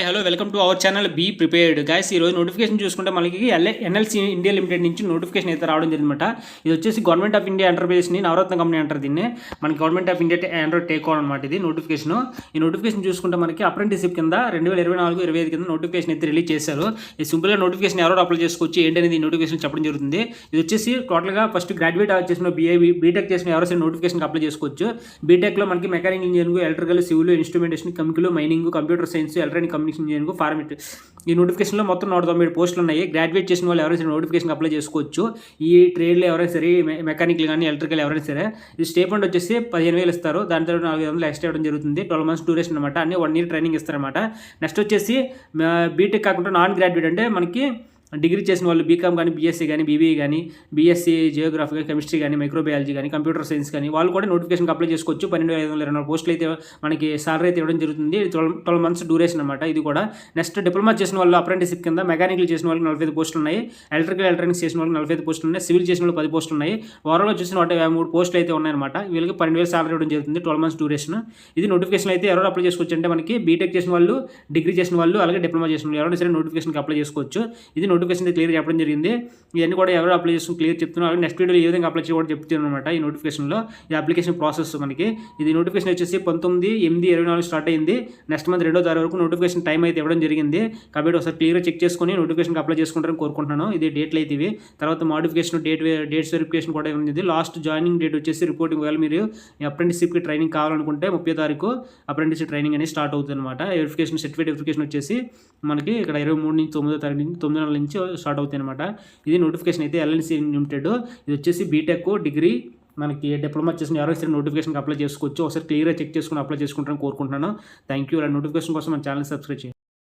Hello welcome to our channel be prepared guys ఈ రోజు notification చూసుకుంటే మనకి ఎల్ఏ ఇండియా లిమిటెడ్ నుంచి నోటిఫికేషన్ అయితే రావడం జరిగిందన్నమాట. ఇది వచ్చేసి గవర్నమెంట్ ఆఫ్ ఇండియా ఎంటర్ప్రైజెస్ని నవరత్న కంపెనీ అంటారు దీన్ని. మనకి government of India undertaking అనమాట ఇది నోటిఫికేషన్ ఈ నోటిఫికేషన్ చూసుకుంటే మనకి అప్రెంటిస్షిప్ కింద రెండు వేల ఇరవై నాలుగు ఇరవై ఐదు కింద నోటిఫికేషన్ అయితే రిలీజ్ చేశారు. ఈ సింపుల్గా నోటిఫికేషన్ ఎవరో అప్లై చేసుకోవచ్చు ఏంటనేది అనేది నోటిఫికేషన్ చెప్పడం జరుగుతుంది. ఇది వచ్చేసి టోటల్గా ఫస్ట్ గ్రాడ్యుయేట్ చేసిన బీఏ బీటెక్ చేసిన ఎవరైనా నోటిఫికేషన్ అప్లై చేసుకోవచ్చు. బీటెక్లో మనకి mechanical engineering electrical civil instrumentation chemical mining computer science electronic communication engineering format ఈ నోటిఫికేషన్లో మొత్తం నూట తొంభై ఏడు పోస్టులు ఉన్నాయి. గ్రాడ్యుయేట్ చేసిన వాళ్ళు ఎవరైనా సరే నోటిఫికేషన్ అప్లై చేసుకోవచ్చు. ఈ ట్రేడ్లో ఎవరైనా సరే మెకానికల్ కానీ ఎలక్ట్రికల్ ఎవరైనా సరే ఇది స్టేట్మెంట్ వచ్చేసి పదిహేను వేలు ఇస్తారు. దాని తర్వాత నాలుగు వందలు ఎక్స్ట్రా ఇవ్వడం జరుగుతుంది. ట్వెల్వ్ మంత్స్ డ్యూరేషన్ అనమాట అన్ని వన్ ఇయర్ ట్రైనింగ్ ఇస్తారన్నమాట. నెక్స్ట్ వచ్చేసి బీటెక్ కాకుండా నాన్ గ్రాడ్యుయేట్ అంటే మనకి డిగ్రీ చేసిన వాళ్ళు బీకామ్ కానీ బీఎస్సీ కానీ బీబీఏ కానీ బీఎస్సీ జియోగ్రఫీ కానీ కెమిస్ట్రీ కానీ మైక్రోబయాలజీ కానీ కంప్యూటర్ సైన్స్ కానీ వాళ్ళు కూడా నోటిఫికేషన్ అప్లై చేసుకోవచ్చు. పన్నెండు ఐదు వందల ఇరవై నాలుగు పోస్టులు అయితే మనకి సాలరీ అయితే ఇవ్వడం జరుగుతుంది. ట్వెల్వ్ ట్వెల్వ్ మంత్స్ డ్యూరేషన్ అనమాట ఇది కూడా నెక్స్ట్ డిప్లొమా చేసిన వాళ్ళు అప్రెంటిస్షిప్ కింద మెకానికల్ చేసిన వాళ్ళకి నలభై ఐదు పోస్టులు ఉన్నాయి. ఎలక్ట్రికల్ ఎలక్ట్రానిక్స్ చేసిన వాళ్ళకి నలభై ఐదు పోస్టులు ఉన్నాయి. సివిల్ చేసిన వాళ్ళు పది పోస్టులు ఉన్నాయి. వారంలో చూసిన వాటి మూడు పోస్టులు అయితే ఉన్నాయన్నమాట వీళ్ళకి పన్నెండు వేలు సాలరీ ఇవ్వడం జరుగుతుంది. Twelve months duration. ఇది నోటిఫికేషన్ అయితే ఎవరు అప్లై చేసుకోవచ్చు అంటే మనకి బీటెక్ చేసిన వాళ్ళు డిగ్రీ చేసిన వాళ్ళు అలాగే డిప్లొమా చేసిన వాళ్ళు ఎవరైనా సరే నోటిఫికేషన్కి అప్లై చేసుకోవచ్చు. ఇది నోటిఫికేషన్ క్లియర్ చెప్పడం జరిగింది. ఇవన్నీ కూడా ఎవరు అప్లై చేసుకుని క్లియర్ చెప్తున్నారు నెక్స్ట్ వీడియో ఏ విధంగా అప్లై చేయడం చెప్తున్నాను అనమాట ఈ నోటిఫికేషన్లో. ఈ అప్లికేషన్ ప్రాసెస్ మనకి. ఇది నోటిఫికేషన్ వచ్చేసి పంతొమ్మిది ఎనిమిది ఇరవై నాలుగు స్టార్ట్ అయింది. నెక్స్ట్ మంత్ రెండో తారీఖు వరకు నోటిఫికేషన్ టైం అయితే ఇవ్వడం జరిగింది. కాబట్టి ఒకసారి క్లియర్గా చెక్ చేసుకుని నోటిఫికేషన్కి అప్లై చేసుకుంటారని కోరుకుంటున్నాను. ఇది డేట్లు అయితే ఇవి. తర్వాత మోడిఫికేషన్ డేట్ డేట్స్ వెరిఫికేషన్ కూడా ఉంది లాస్ట్ జాయినింగ్ డేట్ వచ్చేసి రిపోర్టింగ్. వేళ మీరు అప్రెంటిస్షిప్కి ట్రైనింగ్ కావాలనుకుంటే ముప్పై తారీఖు అప్రెంటిస్షిప్ ట్రైనింగ్ అనేది స్టార్ట్ అవుతుంది అనమాట వెరిఫికేషన్ సర్టిఫికేట్ వెరిఫికేషన్ వచ్చేసి మనకి ఇక్కడ ఇరవై మూడు నుంచి తొమ్మిదో తారీఖు నుంచి తొమ్మిది నెలల నుంచి స్టార్ట్ అవుతాయి అనమాట ఇది నోటిఫికేషన్ అయితే ఎల్ఎన్సీ లిమిటెడ్ ఇది వచ్చేసి బీటెక్ డిగ్రీ మనకి డిప్లొమా చేసిన ఎవరో సరే నోటిఫికేషన్కి అప్లై చేసుకోవచ్చు. ఒకసారి క్లియర్గా చెక్ చేసుకుని అప్లై చేసుకుంటారని కోరుకుంటున్నాను. థ్యాంక్ యూ నోటిఫికేషన్ కోసం మన ఛానల్ సబ్స్క్రైబ్ చేయండి.